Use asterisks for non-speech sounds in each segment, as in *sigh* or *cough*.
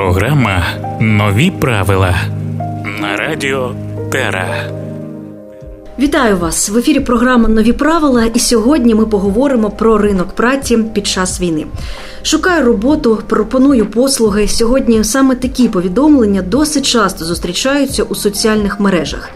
Програма Нові правила на радіо Тера. Вітаю вас в ефірі. Програма Нові правила. І сьогодні ми поговоримо про ринок праці під час війни. Шукаю роботу, пропоную послуги. Сьогодні саме такі повідомлення досить часто зустрічаються у соціальних мережах.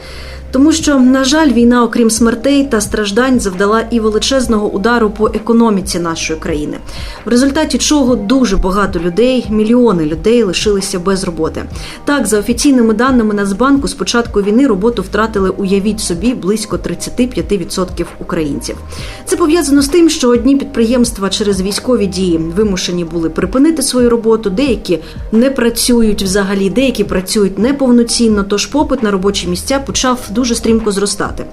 Тому що, на жаль, війна, окрім смертей та страждань, завдала і величезного удару по економіці нашої країни, в результаті чого дуже багато людей, мільйони людей лишилися без роботи. Так, за офіційними даними Нацбанку, з початку війни роботу втратили, уявіть собі, близько 35% українців. Це пов'язано з тим, що одні підприємства через військові дії вимушені були припинити свою роботу, деякі не працюють взагалі, деякі працюють неповноцінно. Тож попит на робочі місця почав дуже стрімко зростати.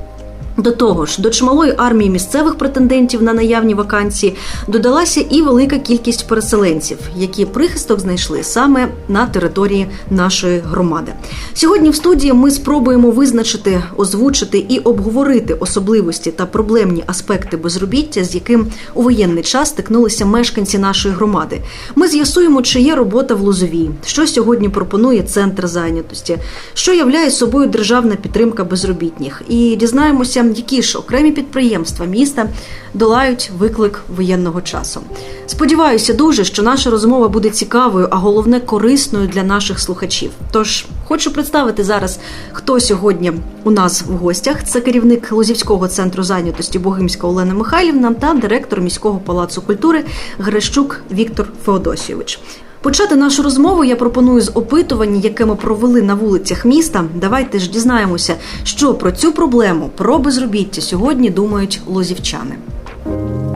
До того ж, до чималої армії місцевих претендентів на наявні вакансії додалася і велика кількість переселенців, які прихисток знайшли саме на території нашої громади. Сьогодні в студії ми спробуємо визначити, озвучити і обговорити особливості та проблемні аспекти безробіття, з яким у воєнний час стикнулися мешканці нашої громади. Ми з'ясуємо, чи є робота в Лозовій, що сьогодні пропонує центр зайнятості, що являє собою державна підтримка безробітних, і дізнаємося які ж окремі підприємства міста долають виклик воєнного часу. Сподіваюся дуже, що наша розмова буде цікавою, а головне корисною для наших слухачів. Тож хочу представити зараз, хто сьогодні у нас в гостях. Це керівник Лозівського центру зайнятості Богимська Олена Михайлівна та директор міського палацу культури Грещук Віктор Феодосійович. Почати нашу розмову я пропоную з опитування, яке ми провели на вулицях міста. Давайте ж дізнаємося, що про цю проблему про безробіття сьогодні думають лозівчани.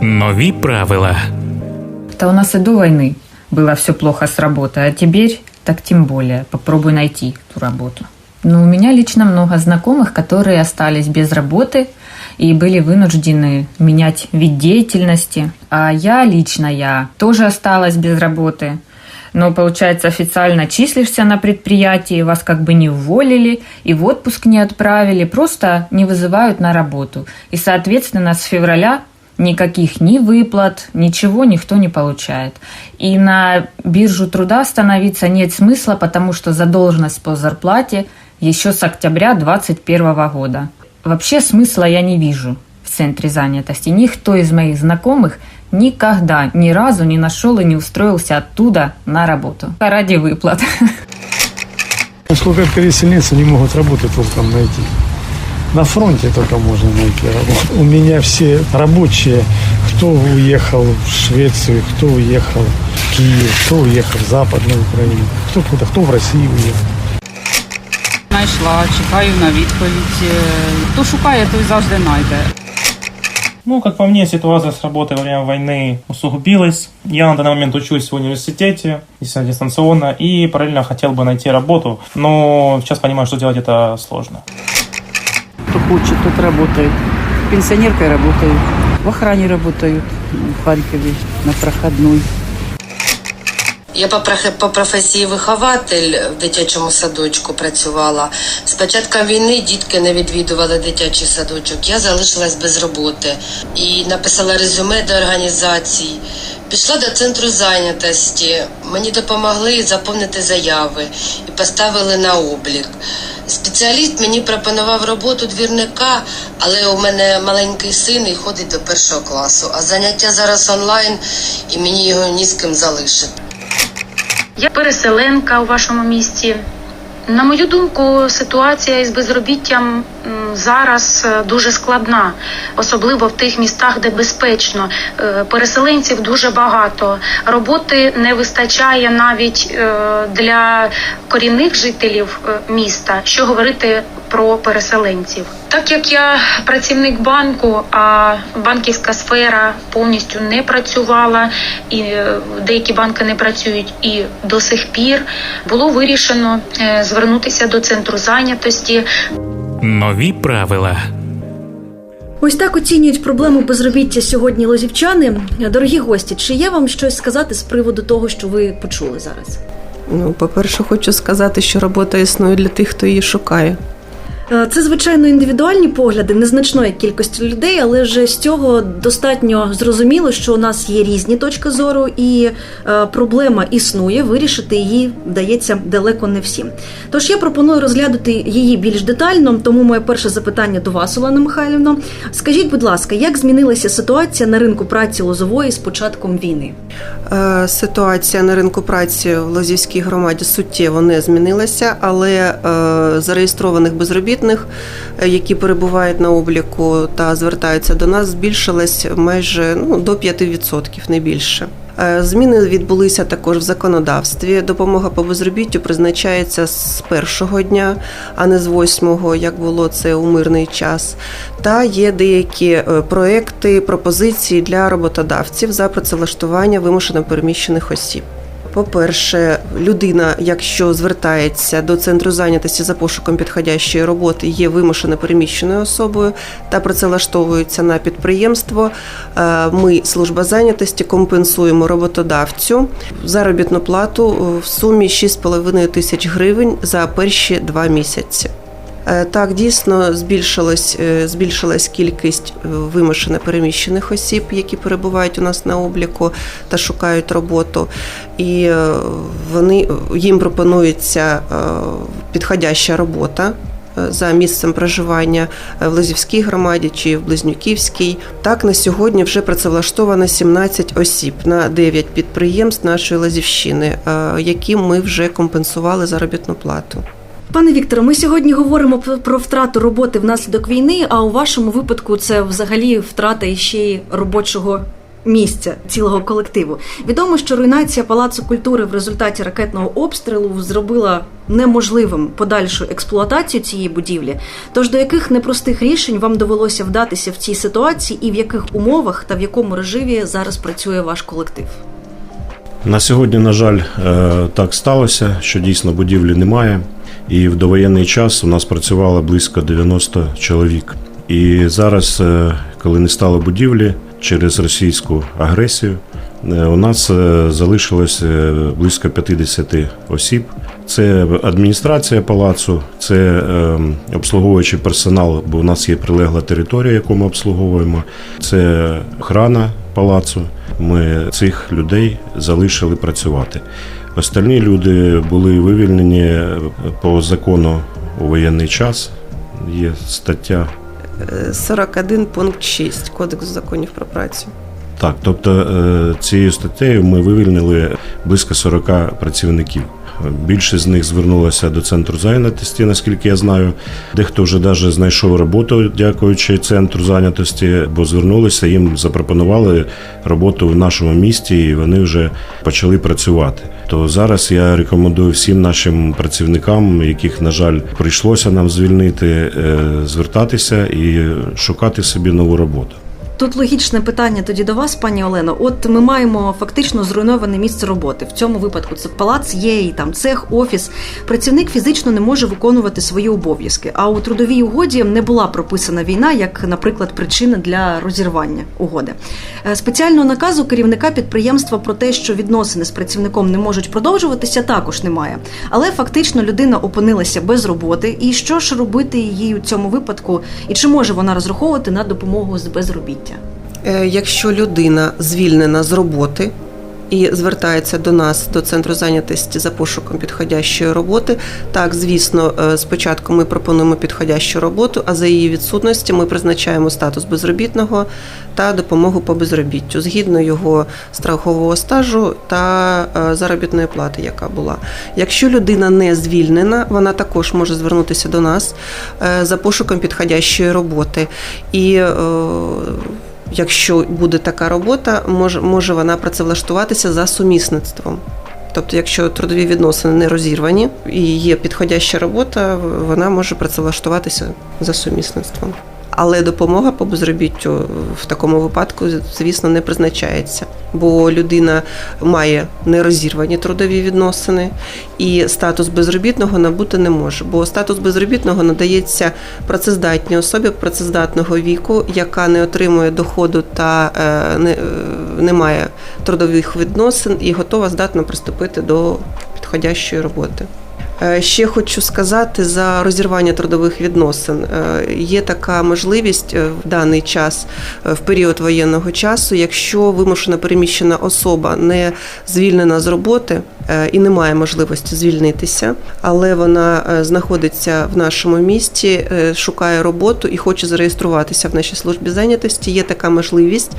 Нові правила Это у нас и до войны было все плохо с работой, а теперь так тем более. Попробуй найти ту работу. Но у меня лично много знакомых, которые остались без работы и были вынуждены менять вид деятельности. А я лично, я тоже осталась без работы. Но, получается, официально числишься на предприятии, вас как бы не уволили и в отпуск не отправили, просто не вызывают на работу. И, соответственно, с февраля никаких ни выплат, ничего никто не получает. И на биржу труда становиться нет смысла, потому что задолженность по зарплате еще с октября 2021 года. Вообще смысла я не вижу в центре занятости. Никто из моих знакомых никогда ни разу не нашел и не устроился оттуда на работу. Ради выплат. Сколько переселенцев не могут работы толком найти. На фронте только можно найти работу. У меня все рабочие, кто уехал в Швецию, кто уехал в Киев, кто уехал в Западную Украину, кто куда, кто в Россию уехал. Знайшла, чекаю на відповідь. Е, Хто шукає, той завжди знайде. Ну, как по мне, ситуация с работой во время войны усугубилась. Я на данный момент учусь в университете, естественно, дистанционно, и параллельно хотел бы найти работу, но сейчас понимаю, что делать это сложно. Кто хочет, тот работает. Пенсионеркой работаю. В охране работаю в Харькове на проходной. Я по по професії вихователь в дитячому садочку працювала. З початком війни дітки не відвідували дитячий садочок. Я залишилась без роботи і написала резюме до організацій. Пішла до центру зайнятості. Мені допомогли заповнити заяви і поставили на облік. Спеціаліст мені пропонував роботу двірника, але у мене маленький син і ходить до першого класу. А заняття зараз онлайн, і мені його ні з ким залишити. Я переселенка у вашому місті. На мою думку, ситуація із безробіттям зараз е, дуже складна, особливо в тих містах, де безпечно. Е, Переселенців дуже багато. Роботи не вистачає навіть е, для корінних жителів міста. Що говорити про переселенців? Так як я працівник банку, а банківська сфера повністю не працювала, і е, деякі банки не працюють, і до сих пір було вирішено е, звернутися до центру зайнятості. Нові правила Ось так оцінюють проблему безробіття сьогодні лозівчани. Дорогі гості, чи є вам щось сказати з приводу того, що ви почули зараз? Ну, по-перше, хочу сказати, що робота існує для тих, хто її шукає. Е, Це звичайно індивідуальні погляди незначної кількості людей, але вже з цього достатньо зрозуміло, що у нас є різні точки зору, і е, проблема існує. Вирішити її вдається далеко не всім. Тож я пропоную розглядати її більш детально. Тому моє перше запитання до вас, Олена Михайлівна. Скажіть, будь ласка, як змінилася ситуація на ринку праці Лозової з початком війни? Е, Ситуація на ринку праці в Лозівській громаді суттєво не змінилася, але зареєстрованих безробітних, е, які перебувають на обліку та звертаються до нас, збільшилась майже ну, до 5%, не більше. Е, Зміни відбулися також в законодавстві. Допомога по безробіттю призначається з першого дня, а не з восьмого, як було це у мирний час. Та є деякі е, проекти, пропозиції для роботодавців за працевлаштування вимушено переміщених осіб. По-перше, людина, якщо звертається до центру зайнятості за пошуком підходящої роботи, є вимушено переміщеною особою та працевлаштовується на підприємство. е, Ми, служба зайнятості, компенсуємо роботодавцю заробітну плату в сумі 6,5 тисяч гривень за перші два місяці. Е, Так, дійсно збільшилась, е, збільшилась кількість е, вимушено переміщених осіб, які перебувають у нас на обліку та шукають роботу. І вони їм пропонується підходяща робота. За місцем проживання в Лозівській громаді чи в Близнюківській. Так, на сьогодні вже працевлаштовано 17 осіб на 9 підприємств нашої Лозівщини, е, яким ми вже компенсували заробітну плату. Пане Вікторе, ми сьогодні говоримо про втрату роботи внаслідок війни. А у вашому випадку це взагалі втрата іще й робочого місця цілого колективу. Відомо, що руйнація палацу культури в результаті ракетного обстрілу зробила неможливим подальшу експлуатацію цієї будівлі. Тож до яких непростих рішень вам довелося вдатися в цій ситуації, і в яких умовах та в якому режимі зараз працює ваш колектив? На сьогодні, на жаль, е, так сталося, що дійсно будівлі немає. І в довоєнний час у нас працювало близько 90 чоловік. І зараз, е, коли не стало будівлі через російську агресію, е, у нас е, залишилось близько 50 осіб. Це адміністрація палацу, це е, обслуговуючий персонал, бо у нас є прилегла територія, яку ми обслуговуємо. Це охрана палацу. Ми цих людей залишили працювати. Остальні люди були вивільнені по закону у воєнний час. Є стаття. Е, 41 пункт 6 Кодексу законів про працю. Так, тобто е, цією статтею ми вивільнили близько 40 працівників. Більшість з них звернулося до центру зайнятості, наскільки я знаю. Дехто вже навіть знайшов роботу, дякуючи центру зайнятості, бо звернулися, їм запропонували роботу в нашому місті, і вони вже почали працювати. То зараз я рекомендую всім нашим працівникам, яких, на жаль, прийшлося нам звільнити, е, звертатися і шукати собі нову роботу. Тут логічне питання тоді до вас, пані Олено. От ми маємо фактично зруйноване місце роботи. В цьому випадку це палац є і там цех, офіс. Працівник фізично не може виконувати свої обов'язки. А у трудовій угоді не була прописана війна, як, наприклад, причина для розірвання угоди. Е, Спеціального наказу керівника підприємства про те, що відносини з працівником не можуть продовжуватися, також немає. Але фактично людина опинилася без роботи. І що ж робити їй у цьому випадку? І чи може вона розраховувати на допомогу з безробіття? Е, Якщо людина звільнена з роботи і звертається до нас, до центру зайнятості за пошуком підходящої роботи, так звісно, е, спочатку ми пропонуємо підходящу роботу, а за її відсутності ми призначаємо статус безробітного та допомогу по безробіттю згідно його страхового стажу та е, заробітної плати, яка була. Якщо людина не звільнена, вона також може звернутися до нас за пошуком підходящої роботи. І якщо буде така робота, може, може вона працевлаштуватися за сумісництвом. Тобто, якщо трудові відносини не розірвані і є підходяща робота, вона може працевлаштуватися за сумісництвом. Але допомога по безробіттю в такому випадку, звісно, не призначається, бо людина має нерозірвані трудові відносини, і статус безробітного набути не може. Бо статус безробітного надається працездатній особі працездатного віку, яка не отримує доходу та е, не, е, не має трудових відносин і готова здатна приступити до підходящої роботи. Е, Ще хочу сказати за розірвання трудових відносин. Е, Є така можливість е, в даний час, в період воєнного часу, якщо вимушена переміщена особа не звільнена з роботи і не має можливості звільнитися, але вона е, знаходиться в нашому місті, е, шукає роботу і хоче зареєструватися в нашій службі зайнятості. Є така можливість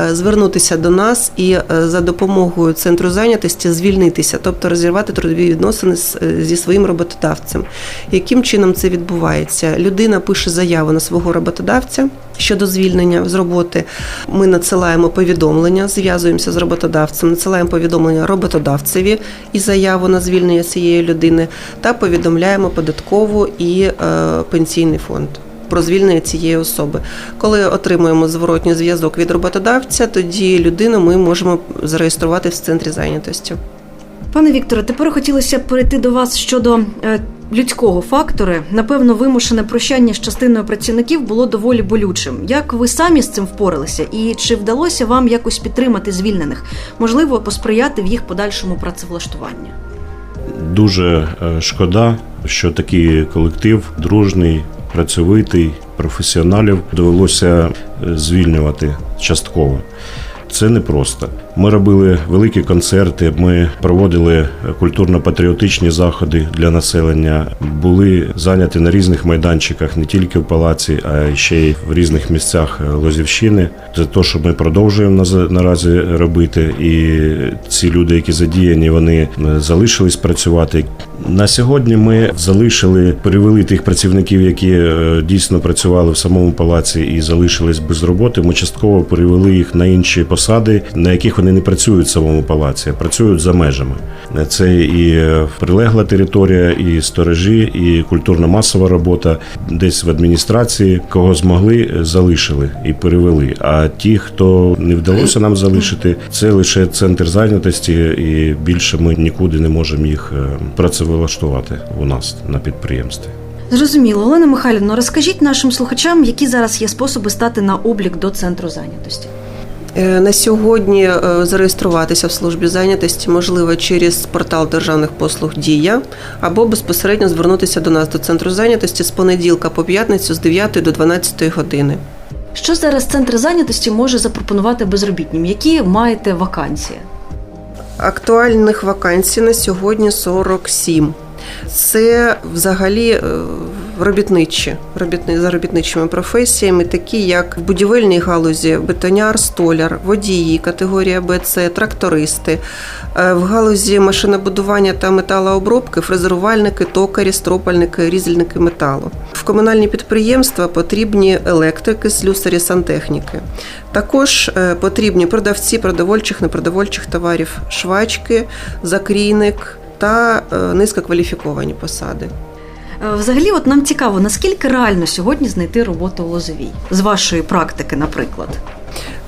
е, звернутися до нас і е, за допомогою центру зайнятості звільнитися, тобто розірвати трудові відносини е, зі своїм роботодавцем. Яким чином це відбувається? Людина пише заяву на свого роботодавця щодо звільнення з роботи. Ми надсилаємо повідомлення, зв'язуємося з роботодавцем, надсилаємо повідомлення роботодавцеві і заяву на звільнення цієї людини, та повідомляємо податкову і е, пенсійний фонд. Про звільнення цієї особи. Коли отримуємо зворотній зв'язок від роботодавця, тоді людину ми можемо зареєструвати в центрі зайнятості. Пане Вікторе, тепер хотілося б перейти до вас щодо е, людського фактору. Напевно, вимушене прощання з частиною працівників було доволі болючим. Як ви самі з цим впоралися, і чи вдалося вам якось підтримати звільнених? Можливо, посприяти в їх подальшому працевлаштуванні? Дуже е, шкода, що такий колектив дружний, працьовитий, професіоналів довелося е, звільнювати частково. Це непросто. Ми робили великі концерти, ми проводили культурно-патріотичні заходи для населення, були зайняті на різних майданчиках, не тільки в палаці, а ще й в різних місцях Лозівщини. Це те, що ми продовжуємо наразі робити. І ці люди, які задіяні, вони залишились працювати. На сьогодні ми залишили, перевели тих працівників, які е, дійсно працювали в самому палаці і залишились без роботи. Ми частково перевели їх на інші посади, на яких вони не працюють в самому палаці, а працюють за межами. Це і е, прилегла територія, і сторожі, і культурно-масова робота. Десь в адміністрації кого змогли, е, залишили і перевели. А ті, хто не вдалося нам залишити, це лише центр зайнятості, і більше ми нікуди не можемо їх е, працевлаштувати у нас на підприємстві. Зрозуміло, Олена Михайлівна, розкажіть нашим слухачам, які зараз є способи стати на облік до центру зайнятості. Е, На сьогодні е, зареєструватися в службі зайнятості можливо через портал державних послуг Дія або безпосередньо звернутися до нас до центру зайнятості з понеділка по п'ятницю з 9 до 12 години. Що зараз центр зайнятості може запропонувати безробітнім? Які маєте вакансії? Актуальних вакансій на сьогодні 47. Це взагалі е, робітничі, робітни, за робітничими професіями, такі як в будівельній галузі бетоняр, столяр, водії, категорія Б, С, трактористи, Е, в галузі машинобудування та металообробки, фрезерувальники, токарі, стропальники, різальники металу. В комунальні підприємства потрібні електрики, слюсарі, сантехніки. Також е, потрібні продавці продовольчих, непродовольчих товарів, швачки, закрійник та е, низькокваліфіковані посади. Е, Взагалі, от нам цікаво, наскільки реально сьогодні знайти роботу у Лозовій з вашої практики, наприклад.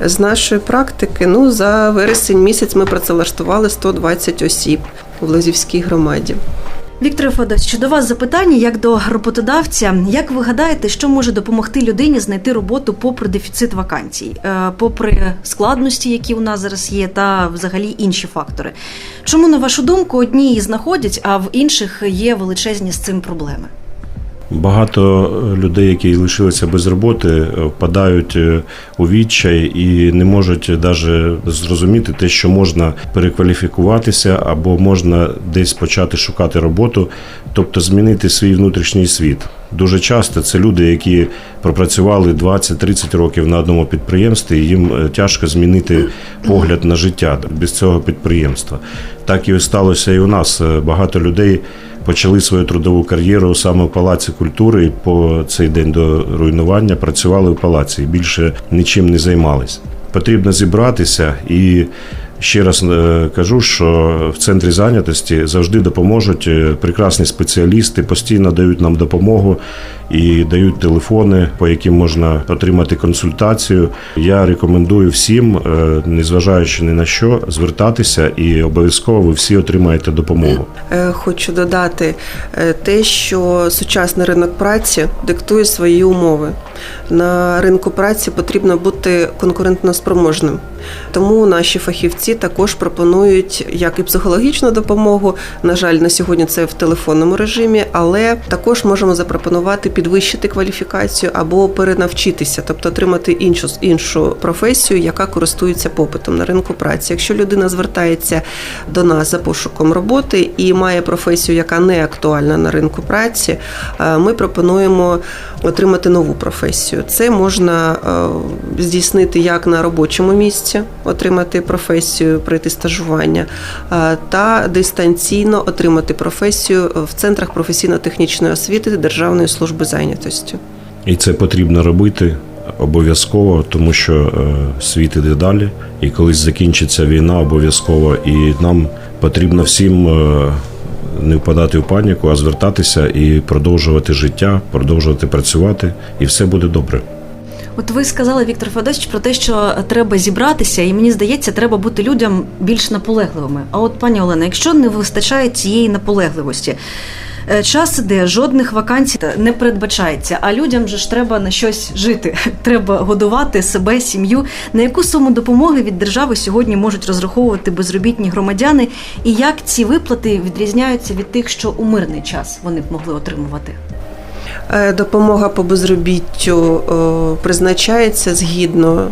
З нашої практики, ну за вересень місяць ми працевлаштували 120 осіб в Лозівській громаді. Віктор Федорович, до вас запитання як до роботодавця. Як ви гадаєте, що може допомогти людині знайти роботу попри дефіцит вакансій, Е, попри складності, які у нас зараз є, та взагалі інші фактори? Чому, на вашу думку, одні її знаходять, а в інших є величезні з цим проблеми? Багато людей, які лишилися без роботи, е, впадають е, у відчай і не можуть навіть зрозуміти те, що можна перекваліфікуватися або можна десь почати шукати роботу, тобто змінити свій внутрішній світ. Дуже часто це люди, які пропрацювали 20-30 років на одному підприємстві, і їм е, тяжко змінити погляд на життя без цього підприємства. Так і сталося і у нас. Е, Багато людей почали свою трудову кар'єру саме в палаці культури по цей день до руйнування працювали в палаці і більше нічим не займались. Потрібно зібратися і. Ще раз е, кажу, що в центрі зайнятості завжди допоможуть е, прекрасні спеціалісти, постійно дають нам допомогу і дають телефони, по яким можна отримати консультацію. Я рекомендую всім, е, незважаючи ні на що, звертатися і обов'язково ви всі отримаєте допомогу. Хочу додати те, що сучасний ринок праці диктує свої умови. На ринку праці потрібно бути конкурентноспроможним. Тому наші фахівці також пропонують як і психологічну допомогу. На жаль, на сьогодні це в телефонному режимі, але також можемо запропонувати підвищити кваліфікацію або перенавчитися, тобто отримати іншу іншу професію, яка користується попитом на ринку праці. Якщо людина звертається до нас за пошуком роботи і має професію, яка не актуальна на ринку праці, е, ми пропонуємо отримати нову професію. Це можна е, здійснити як на робочому місці, отримати професію, пройти стажування, е, та дистанційно отримати професію в центрах професійно-технічної освіти Державної служби зайнятості. І це потрібно робити обов'язково, тому що е, світ іде далі, і колись закінчиться війна, обов'язково, і нам потрібно всім е, не впадати в паніку, а звертатися і продовжувати життя, продовжувати працювати, і все буде добре. От ви сказали, Віктор Федорович, про те, що треба зібратися, і мені здається, треба бути людям більш наполегливими. А от, пані Олена, якщо не вистачає цієї наполегливості, е, час іде, жодних вакансій не передбачається, а людям же ж треба на щось жити. *laughs* Треба годувати себе, сім'ю. На яку суму допомоги від держави сьогодні можуть розраховувати безробітні громадяни, і як ці виплати відрізняються від тих, що у мирний час вони б могли отримувати? Е, Допомога по безробіттю е, призначається згідно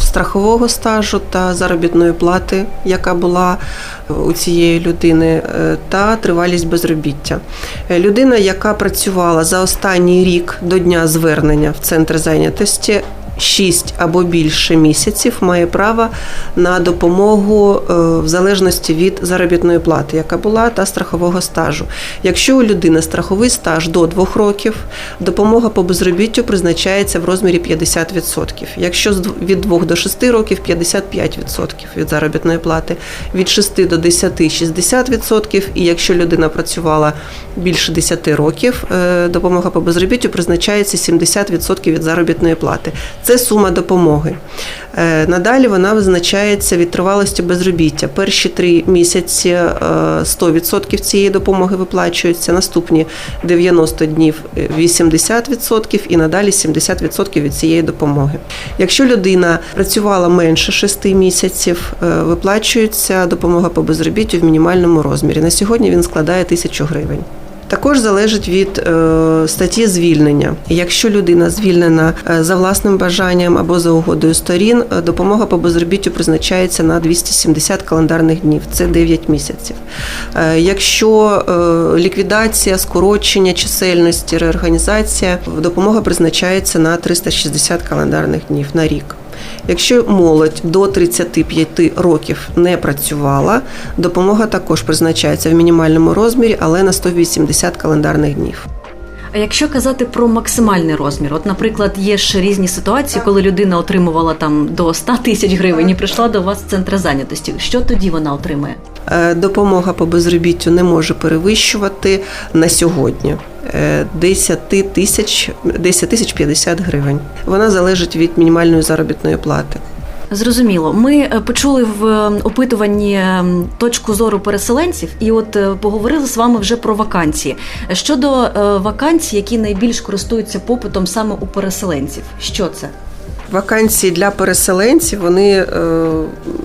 страхового стажу та заробітної плати, яка була у цієї людини, е, та тривалість безробіття. Е, Людина, яка працювала за останній рік до дня звернення в центр зайнятості. 6 або більше місяців має право на допомогу е, в залежності від заробітної плати, яка була, та страхового стажу. Якщо у людини страховий стаж до 2 років, допомога по безробіттю призначається в розмірі 50%. Якщо від 2 до 6 років 55% від заробітної плати, від 6 до 10 60%, і якщо людина працювала більше 10 років, е, допомога по безробіттю призначається 70% від заробітної плати. Це сума допомоги. Е, Надалі вона визначається від тривалості безробіття. Перші три місяці е, 100% цієї допомоги виплачується, наступні 90 днів е, 80% і надалі 70% від цієї допомоги. Якщо людина працювала менше 6 місяців, е, виплачується допомога по безробіттю в мінімальному розмірі. На сьогодні він складає 1000 гривень. Також залежить від е, статті звільнення. Якщо людина звільнена е, за власним бажанням або за угодою сторін, е, допомога по безробіттю призначається на 270 календарних днів, це 9 місяців. Якщо ліквідація, скорочення чисельності, реорганізація, допомога призначається на 360 календарних днів на рік. Якщо молодь до 35 років не працювала, допомога також призначається в мінімальному розмірі, але на 180 календарних днів. А якщо казати про максимальний розмір, от, наприклад, є ж різні ситуації, коли людина отримувала там до 100 тисяч гривень і прийшла до вас в центр зайнятості. Що тоді вона отримає? Е, Допомога по безробіттю не може перевищувати на сьогодні е, 10 тисяч 10 тисяч 50 гривень. Вона залежить від мінімальної заробітної плати. Зрозуміло, ми е, почули в е, опитуванні е, точку зору переселенців, і от поговорили з вами вже про вакансії. Щодо вакансій, які найбільш користуються попитом саме у переселенців, що це? Вакансії для переселенців вони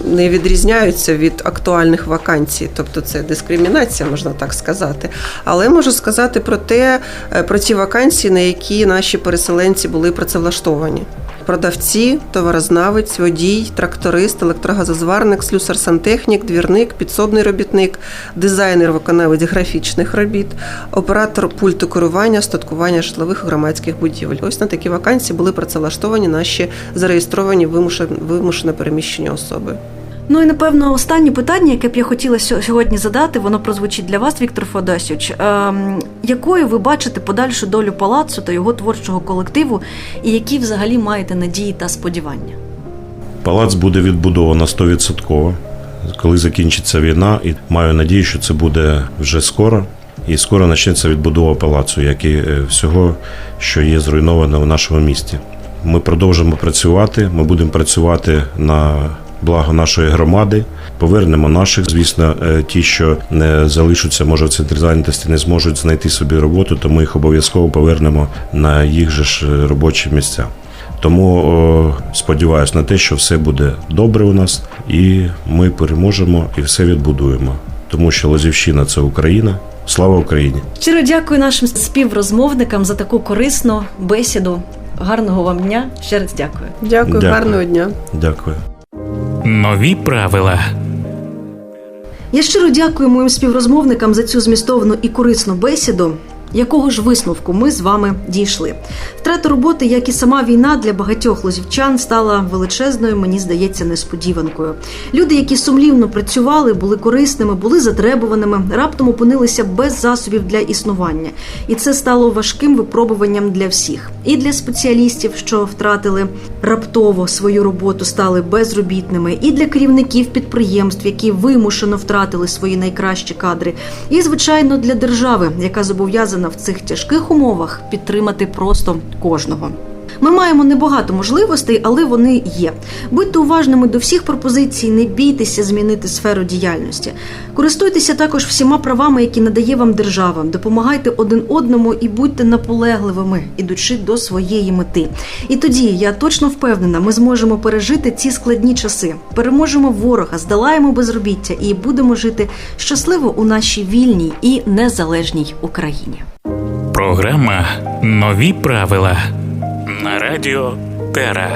не відрізняються від актуальних вакансій, тобто це дискримінація, можна так сказати. Але можу сказати про те, про ті вакансії, на які наші переселенці були працевлаштовані. Продавці, товарознавець, водій, тракторист, електрогазозварник, слюсар-сантехнік, двірник, підсобний робітник, дизайнер, виконавець графічних робіт, оператор пульту керування, статкування житлових і громадських будівель. Ось на такі вакансії були працевлаштовані наші зареєстровані вимушено переміщені особи. Ну і напевно останнє питання, яке б я хотіла сьогодні задати, воно прозвучить для вас, Віктор Федосівич. Ем, якою ви бачите подальшу долю палацу та його творчого колективу, і які взагалі маєте надії та сподівання? Палац буде відбудовано 100%, коли закінчиться війна, і маю надію, що це буде вже скоро. І скоро почнеться відбудова палацу, як і е, всього, що є зруйновано в нашому місті. Ми продовжимо працювати. Ми будемо працювати на благо нашої громади. Повернемо наших, звісно, е, ті, що не залишаться, може в центрі зайнятості, не зможуть знайти собі роботу, то ми їх обов'язково повернемо на їх же ж е, робочі місця. Тому о, сподіваюся на те, що все буде добре у нас, і ми переможемо і все відбудуємо. Тому що Лозівщина це Україна. Слава Україні! Щиро дякую нашим співрозмовникам за таку корисну бесіду. Гарного вам дня. Ще раз дякую. Дякую, Дякую. гарного дня. Дякую. Нові правила. Я щиро дякую моїм співрозмовникам за цю змістовну і корисну бесіду. Якого ж висновку ми з вами дійшли? Втрата роботи, як і сама війна для багатьох лозівчан, стала величезною, мені здається, несподіванкою. Люди, які сумлівно працювали, були корисними, були затребуваними, раптом опинилися без засобів для існування, і це стало важким випробуванням для всіх. І для спеціалістів, що втратили раптово свою роботу, стали безробітними, і для керівників підприємств, які вимушено втратили свої найкращі кадри, і звичайно для держави, яка зобов'язана в цих тяжких умовах підтримати просто кожного. Ми маємо небагато можливостей, але вони є. Будьте уважними до всіх пропозицій, не бійтеся змінити сферу діяльності. Користуйтеся також всіма правами, які надає вам держава. Допомагайте один одному і будьте наполегливими, ідучи до своєї мети. І тоді я точно впевнена, ми зможемо пережити ці складні часи, переможемо ворога, здолаємо безробіття і будемо жити щасливо у нашій вільній і незалежній Україні. Програма Нові правила на радіо Тера.